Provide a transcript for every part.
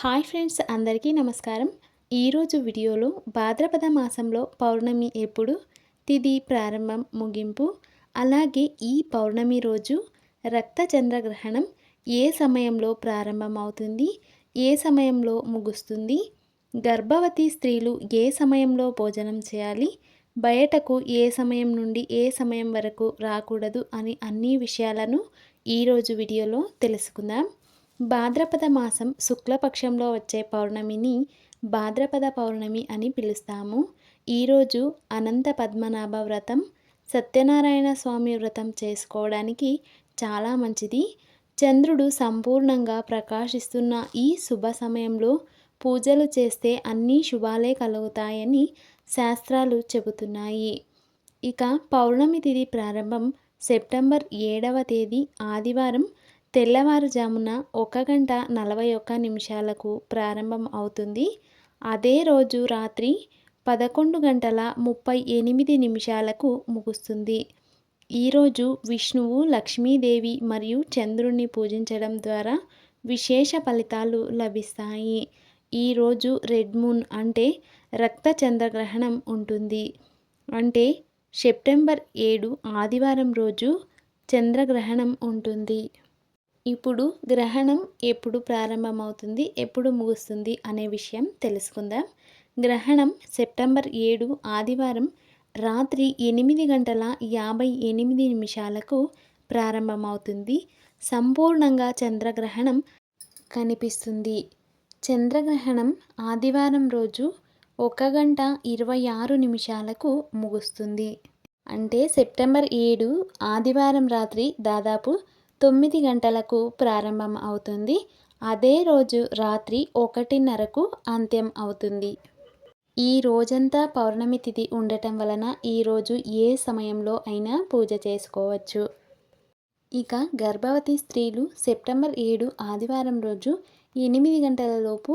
Hi friends అందరికీ నమస్కారం. ఈరోజు వీడియోలో భాద్రపద మాసంలో పౌర్ణమి ఎప్పుడు తిది ప్రారంభం ముగింపు అలాగే ఈ పౌర్ణమి రోజు రక్త చంద్రగ్రహణం ఏ సమయంలో ప్రారంభం అవుతుంది ఏ సమయంలో ముగుస్తుంది గర్భవతి స్త్రీలు ఏ సమయంలో భోజనం చేయాలి బయటకు ఏ సమయం నుండి ఏ సమయం వరకు రాకూడదు అని అన్ని విషయాలను ఈరోజు వీడియోలో తెలుసుకుందాం. భాద్రపద మాసం శుక్లపక్షంలో వచ్చే పౌర్ణమిని భాద్రపద పౌర్ణమి అని పిలుస్తాము. ఈరోజు అనంత పద్మనాభ వ్రతం సత్యనారాయణ స్వామి వ్రతం చేసుకోవడానికి చాలా మంచిది. చంద్రుడు సంపూర్ణంగా ప్రకాశిస్తున్న ఈ శుభ సమయంలో పూజలు చేస్తే అన్ని శుభాలే కలుగుతాయని శాస్త్రాలు చెబుతున్నాయి. ఇక పౌర్ణమి తిథి ప్రారంభం సెప్టెంబర్ ఏడవ తేదీ ఆదివారం తెల్లవారుజామున ఒక గంట నలభై ఒక్క నిమిషాలకు ప్రారంభం అవుతుంది. అదే రోజు రాత్రి పదకొండు గంటల ముప్పై ఎనిమిది నిమిషాలకు ముగుస్తుంది. ఈరోజు విష్ణువు లక్ష్మీదేవి మరియు చంద్రుణ్ణి పూజించడం ద్వారా విశేష ఫలితాలు లభిస్తాయి. ఈరోజు రెడ్ మూన్ అంటే రక్త చంద్రగ్రహణం ఉంటుంది. అంటే సెప్టెంబర్ ఏడు ఆదివారం రోజు చంద్రగ్రహణం ఉంటుంది. ఇప్పుడు గ్రహణం ఎప్పుడు ప్రారంభమవుతుంది ఎప్పుడు ముగుస్తుంది అనే విషయం తెలుసుకుందాం. గ్రహణం సెప్టెంబర్ ఏడు ఆదివారం రాత్రి ఎనిమిది గంటల యాభై ఎనిమిది నిమిషాలకు ప్రారంభమవుతుంది. సంపూర్ణంగా చంద్రగ్రహణం కనిపిస్తుంది. చంద్రగ్రహణం ఆదివారం రోజు ఒక గంట ఇరవై ఆరు నిమిషాలకు ముగుస్తుంది. అంటే సెప్టెంబర్ ఏడు ఆదివారం రాత్రి దాదాపు తొమ్మిది గంటలకు ప్రారంభం అవుతుంది. అదే రోజు రాత్రి ఒకటిన్నరకు అంత్యం అవుతుంది. ఈ రోజంతా పౌర్ణమి తిథి ఉండటం వలన ఈరోజు ఏ సమయంలో అయినా పూజ చేసుకోవచ్చు. ఇక గర్భవతి స్త్రీలు సెప్టెంబర్ ఏడు ఆదివారం రోజు ఎనిమిది గంటలలోపు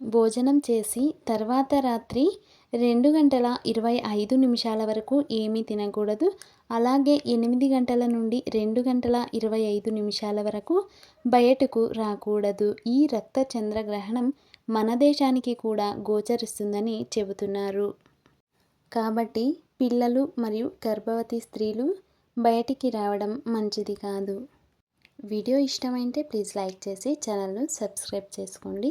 భోజనం చేసి తర్వాత రాత్రి రెండు గంటల ఇరవై ఐదు నిమిషాల వరకు ఏమీ తినకూడదు. అలాగే ఎనిమిది గంటల నుండి రెండు గంటల ఇరవై ఐదు నిమిషాల వరకు బయటకు రాకూడదు. ఈ రక్త చంద్రగ్రహణం మన దేశానికి కూడా గోచరిస్తుందని చెబుతున్నారు. కాబట్టి పిల్లలు మరియు గర్భవతి స్త్రీలు బయటికి రావడం మంచిది కాదు. వీడియో ఇష్టమైతే ప్లీజ్ లైక్ చేసి ఛానల్ను సబ్స్క్రైబ్ చేసుకోండి.